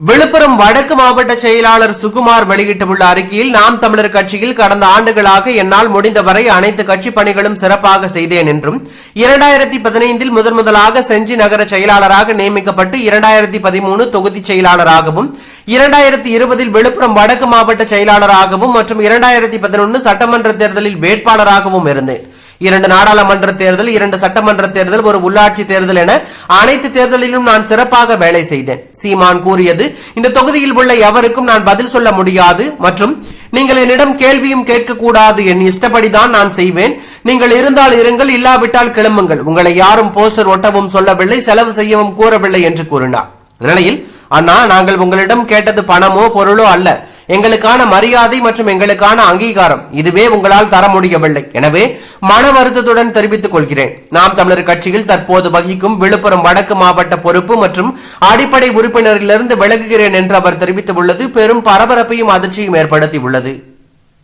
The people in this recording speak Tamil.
விழுப்புரம் வடக்கு மாவட்ட செயலாளர் சுகுமார் வெளியிட்டுள்ள அறிக்கையில் நாம் தமிழர் கட்சியில் கடந்த ஆண்டுகளாக என்னால் முடிந்தவரை அனைத்து கட்சி பணிகளும் சிறப்பாக செய்தேன் என்றும் இரண்டாயிரத்தி பதினைந்தில் முதன் முதலாக செஞ்சி நகர செயலாளராக நியமிக்கப்பட்டு இரண்டாயிரத்தி பதிமூணு தொகுதி செயலாளராகவும் இரண்டாயிரத்தி இருபதில் விழுப்புரம் வடக்கு மாவட்ட செயலாளராகவும் மற்றும் இரண்டாயிரத்தி பதினொன்று சட்டமன்ற தேர்தலில் வேட்பாளராகவும் இருந்தேன். இரண்டு நாடாளுமன்ற தேர்தல் இரண்டு சட்டமன்ற தேர்தல் ஒரு உள்ளாட்சி தேர்தல் என அனைத்து தேர்தலிலும் நான் சிறப்பாக வேலை செய்தேன். சீமான் கூறியது இந்த தொகுதியில் உள்ள எவருக்கும் நான் பதில் சொல்ல முடியாது மற்றும் நீங்கள் என்னிடம் கேள்வியும் கேட்கக்கூடாது என் இஷ்டப்படிதான் நான் செய்வேன். நீங்கள் இருந்தால் இருங்கள் இல்லாவிட்டால் கிளம்புங்கள். உங்களை யாரும் போஸ்டர் ஒட்டவும் சொல்லவில்லை செலவு செய்யவும் கூறவில்லை என்று கூறினார். நிலையில் அண்ணா நாங்கள் உங்களிடம் கேட்டது பணமோ பொருளோ அல்ல. எங்களுக்கான மரியாதை மற்றும் எங்களுக்கான அங்கீகாரம் இதுவே உங்களால் தர முடியவில்லை. எனவே மன வருத்தத்துடன் தெரிவித்துக் கொள்கிறேன். நாம் தமிழர் கட்சியில் தற்போது வகிக்கும் விழுப்புரம் வடக்கு மாவட்ட பொறுப்பு மற்றும் அடிப்படை உறுப்பினரிலிருந்து விலகுகிறேன் என்று அவர் தெரிவித்துள்ளது. பெரும் பரபரப்பையும் அதிர்ச்சியும் ஏற்படுத்தியுள்ளது.